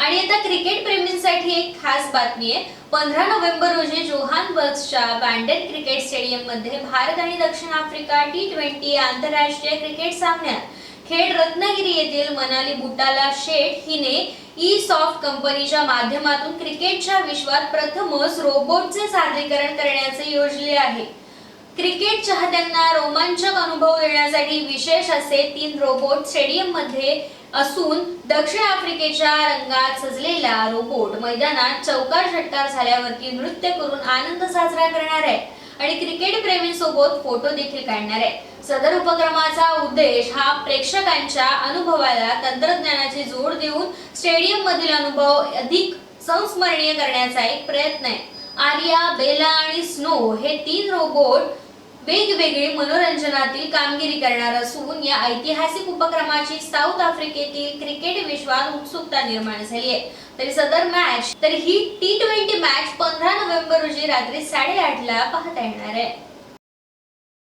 आणि आता क्रिकेट प्रेमींसाठी एक खास बातमी आहे. पंधरा नोव्हेंबर रोजी जोहानबर्गच्या बँडेन क्रिकेट स्टेडियममध्ये भारत आणि दक्षिण आफ्रिका टी ट्वेंटी आंतरराष्ट्रीय क्रिकेट सामन्यात खेड रत्नागिरी येथील मनाली बुटाला शेठ हिने ई सॉफ्ट कंपनीच्या माध्यमातून क्रिकेटच्या विश्वात प्रथमच रोबोटचे सादरीकरण करण्याचे योजले आहे. क्रिकेट चाहत्यांना रोमांचक अनुभव देण्यासाठी विशेष असे तीन रोबोट स्टेडियममध्ये असून दक्षिण आफ्रिकेच्या रंगात सजलेला रोबोट मैदानात चौकार षटकार झाल्यावरती नृत्य करून आनंद साजरा करणार आहे. आणि क्रिकेट प्रेमींसोबत फोटो देखील काढणार आहे. सदर उपक्रमाचा उद्देश हा प्रेक्षकांच्या अनुभवाला तंत्रज्ञानाची जोड देऊन स्टेडियम मधील अनुभव अधिक संस्मरणीय करण्याचा एक प्रयत्न आहे. आर्या बेला आणि स्नो हे तीन रोबोट वेगवेगळी मनोरंजनातील कामगिरी करणार असून या ऐतिहासिक उपक्रमाची साऊथ आफ्रिकेतील क्रिकेट विश्वात उत्सुकता निर्माण झाली आहे. तरी सदर मॅच तर ही टी ट्वेंटी मॅच पंधरा नोव्हेंबर रोजी रात्री साडेआठ ला पाहता येणार आहे.